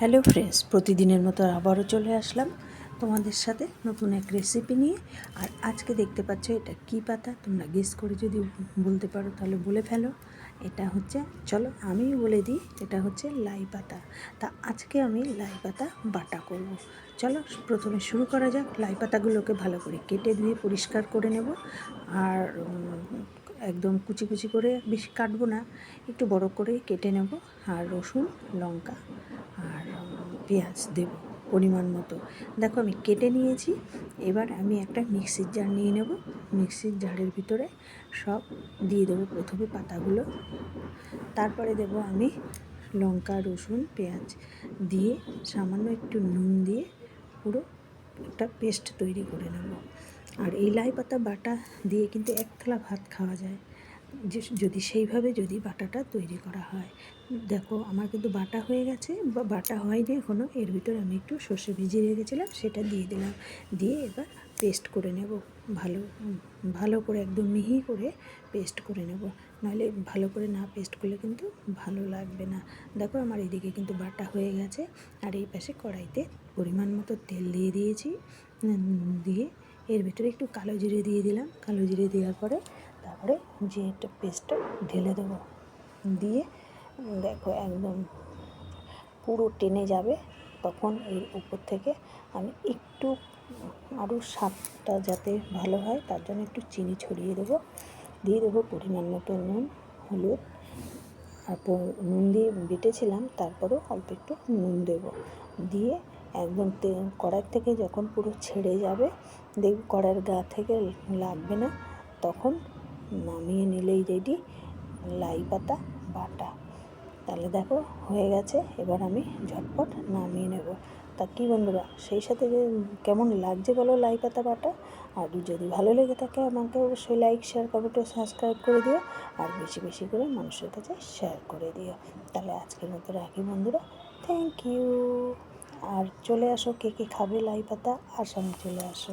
Hello friends প্রতিদিনের মতো আবারও চলে আসলাম তোমাদের সাথে নতুন এক রেসিপি নিয়ে। আর আজকে দেখতে পাচ্ছ এটা কি পাতা? তোমরা গেস করে যদি বলতে পারো তাহলে বলে ফেলো। এটা হচ্ছে, চলো আমিই বলে দিই, এটা হচ্ছে লাই পাতা। তা আজকে আমি লাই পাতা বাটা করব। চলো প্রথমে শুরু করা যাক। লাই পাতাগুলোকে ভালো করে কেটে ধুয়ে পরিষ্কার করে নেব। আর একদম কুচি কুচি করে, বেশি কাটবো না, একটু বড় করে কেটে নেব। আর রসুন, লঙ্কা আর পেঁয়াজ দেব পরিমাণ মতো। দেখো আমি কেটে নিয়েছি, এবার আমি একটা মিক্সির জার নিয়ে নেব। মিক্সির জারের ভিতরে সব দিয়ে দেবো প্রথমে পাতাগুলো। তারপরে দেব আমি লঙ্কা, রসুন, পেঁয়াজ দিয়ে সামান্য একটু নুন দিয়ে পুরো একটা পেস্ট তৈরি করে নেব। আর এই লাই পাতা বাটা দিয়ে কিন্তু এক থালা ভাত খাওয়া যায়। যে, যদি সেইভাবে যদি বাটাটা তৈরি করা হয়। দেখো, আমার কিন্তু বাটা হয়ে গেছে, বা বাটা হয়নি এখনও এর ভিতরে আমি একটু সর্ষে ভিজিয়ে রেখেছিলাম, সেটা দিয়ে দিলাম। দিয়ে এবার পেস্ট করে নেব। ভালো ভালো করে একদম মিহি করে পেস্ট করে নেব। নাহলে ভালো করে না পেস্ট করলে কিন্তু ভালো লাগবে না। দেখো আমার এদিকে কিন্তু বাটা হয়ে গেছে। আর এই পাশে কড়াইতে পরিমাণ মতো তেল দিয়ে দিয়েছি। দিয়ে এর ভিতরে একটু কালো জিরে দিয়ে দিলাম। কালো জিরে দেওয়ার পরে তারপরে যে একটা পেস্টটা ঢেলে দেবো। দিয়ে, দেখো একদম পুরো টেনে যাবে। তখন এর উপর থেকে আমি একটু আরও স্বাদটা যাতে ভালো হয়, তার জন্য একটু চিনি ছড়িয়ে দেবো। দিয়ে দেবো পরিমাণ মতো নুন, হলুদ আর নুন দিয়ে বেটেছিলাম, তারপরেও অল্প একটু নুন দেব। দিয়ে একদম তে, কড়াই থেকে যখন পুরো ছেড়ে যাবে, দেখবি কড়াইয়ের গা থেকে লাগবে না, তখন নামিয়ে নিলেই রেডি লাই পাতা, বাটা। তাহলে দেখো, হয়ে গেছে। এবার আমি ঝটপট নামিয়ে নেব। তা কী বন্ধুরা, সেই সাথে যে কেমন লাগছে বলো লাই পাতা বাটা আর যদি ভালো লেগে থাকে আমাকে অবশ্যই লাইক শেয়ার কমেন্ট সাবস্ক্রাইব করে দিও। আর বেশি বেশি করে মানুষের কাছে শেয়ার করে দিও। তাহলে আজকের মতো রাখি বন্ধুরা। থ্যাংক ইউ আর চলে আসো কে কে খাবে লাই পাতা? আর সঙ্গে চলে আসো।